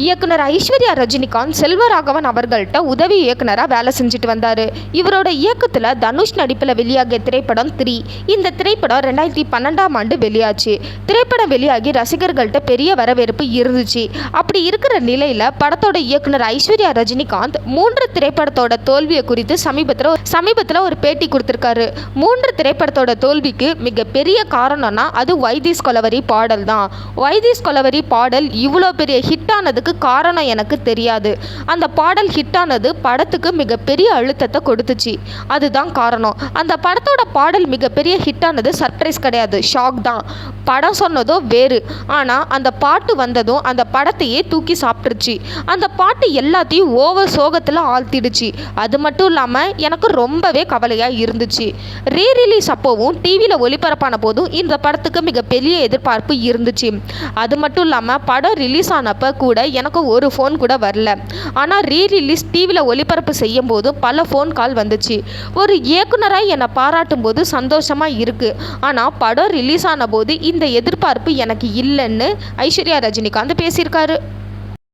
இயக்குனர் ஐஸ்வர்யா ரஜினிகாந்த் செல்வராகவன் அவர்கள்ட்ட உதவி இயக்குனராக வேலை செஞ்சுட்டு வந்தார். இவரோட இயக்கத்தில் தனுஷ் நடிப்பில் வெளியாகிய திரைப்படம் த்ரீ. இந்த திரைப்படம் ரெண்டாயிரத்தி பன்னெண்டாம் ஆண்டு வெளியாச்சு. திரைப்படம் வெளியாகி ரசிகர்கள்ட்ட பெரிய வரவேற்பு இருந்துச்சு. அப்படி இருக்கிற நிலையில் படத்தோட இயக்குனர் ஐஸ்வர்யா ரஜினிகாந்த் மூன்று திரைப்படத்தோட தோல்வியை குறித்து சமீபத்தில் சமீபத்தில் ஒரு பேட்டி கொடுத்துருக்காரு. மூன்று திரைப்படத்தோட தோல்விக்கு மிகப்பெரிய காரணம்னா அது வைதீஸ் கொலவரி பாடல் தான். வைதீஸ் கொலவரி பாடல் இவ்வளோ பெரிய ஹிட் ஆனதுக்கு காரணம் எனக்கு தெரியாது. அந்த பாடல் ஹிட் ஆனது படத்துக்கு மிகப்பெரிய அழுத்தத்தை கொடுத்துச்சு. அதுதான் காரணம். அந்த படத்தோட பாடல் மிகப்பெரிய ஹிட் ஆனது சர்ப்ரைஸ் கிடையாது. ஷாக் தான். படம் சொன்னதோ வேறு. ஆனால் அந்த பாட்டு வந்ததும் அந்த படத்தையே தூக்கி சாப்பிட்டுருச்சு. அந்த பாட்டு எல்லாத்தையும் ஓவர் சோகத்தில் ஆழ்த்திடுச்சு. அது மட்டும் இல்லாமல் எனக்கு ரொம்பவே கவலையாக இருந்துச்சு. ரீ ரிலீஸ் அப்போவும் டிவியில் ஒளிபரப்பான போதும் இந்த படத்துக்கு மிகப்பெரிய எதிர்பார்ப்பு இருந்துச்சு. அது மட்டும் இல்லாமல் படம் ரிலீஸ் ஆனப்போ கூட எனக்கு ஒரு ஃபோன் கூட வரல. ஆனால் ரீ ரிலீஸ் டிவியில் ஒளிபரப்பு செய்யும் போது பல ஃபோன் கால் வந்துச்சு. ஒரு இயக்குனராக என்னை பாராட்டும் போது சந்தோஷமாக இருக்குது ஆனால் படம் ரிலீஸ் ஆன போது இந்த எதிர்பார்ப்பு எனக்கு இல்லைன்னு ஐஸ்வர்யா ரஜினிகாந்த் பேசியிருக்காரு.